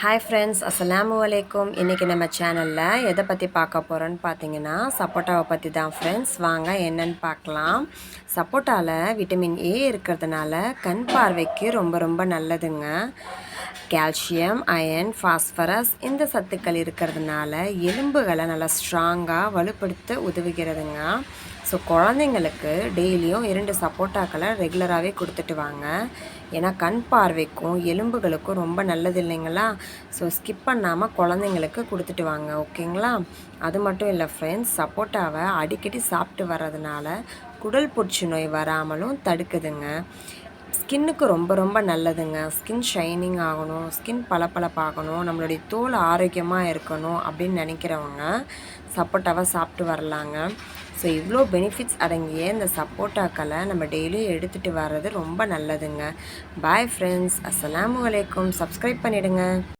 Hi friends அஸ்லாம் வலைக்கும் இன்றைக்கி நம்ம சேனலில் எதை பற்றி பார்க்க போகிறோன்னு பார்த்தீங்கன்னா சப்போட்டாவை பற்றி தான் ஃப்ரெண்ட்ஸ் வாங்க என்னன்னு பார்க்கலாம். சப்போட்டாவில் விட்டமின் ஏ இருக்கிறதுனால கண் பார்வைக்கு ரொம்ப ரொம்ப நல்லதுங்க. கால்சியம் அயன் ஃபாஸ்பரஸ் இந்த சத்துக்கள் இருக்கிறதுனால எலும்புகளை நல்லா ஸ்ட்ராங்காக வலுப்படுத்த உதவுகிறதுங்க. ஸோ குழந்தைங்களுக்கு டெய்லியும் இரண்டு சப்போட்டாக்களை ரெகுலராகவே கொடுத்துட்டு வாங்க. ஏன்னா கண் பார்வைக்கும் எலும்புகளுக்கும் ரொம்ப நல்லது இல்லைங்களா? ஸோ ஸ்கிப் பண்ணாமல் குழந்தைங்களுக்கு கொடுத்துட்டு வாங்க ஓகேங்களா? அது மட்டும் இல்லை ஃப்ரெண்ட்ஸ் சப்போட்டாவை அடிக்கடி சாப்பிட்டு வர்றதுனால குடல் புற்றுநோய் வராமலும் தடுக்குதுங்க. ஸ்கின்னுக்கு ரொம்ப ரொம்ப நல்லதுங்க. ஸ்கின் ஷைனிங் ஆகணும். ஸ்கின் பளபளப்பாகணும். நம்மளுடைய தோல் ஆரோக்கியமாக இருக்கணும் அப்படின்னு நினைக்கிறவங்க சப்போட்டாவை சாப்பிட்டு வரலாங்க. ஸோ இவ்வளோ பெனிஃபிட்ஸ் அடங்கிய இந்த சப்போட்டாக்களை நம்ம டெய்லியும் எடுத்துகிட்டு வர்றது ரொம்ப நல்லதுங்க. பாய் ஃப்ரெண்ட்ஸ் அஸ்ஸலாமு அலைக்கும் சப்ஸ்கிரைப் பண்ணிவிடுங்க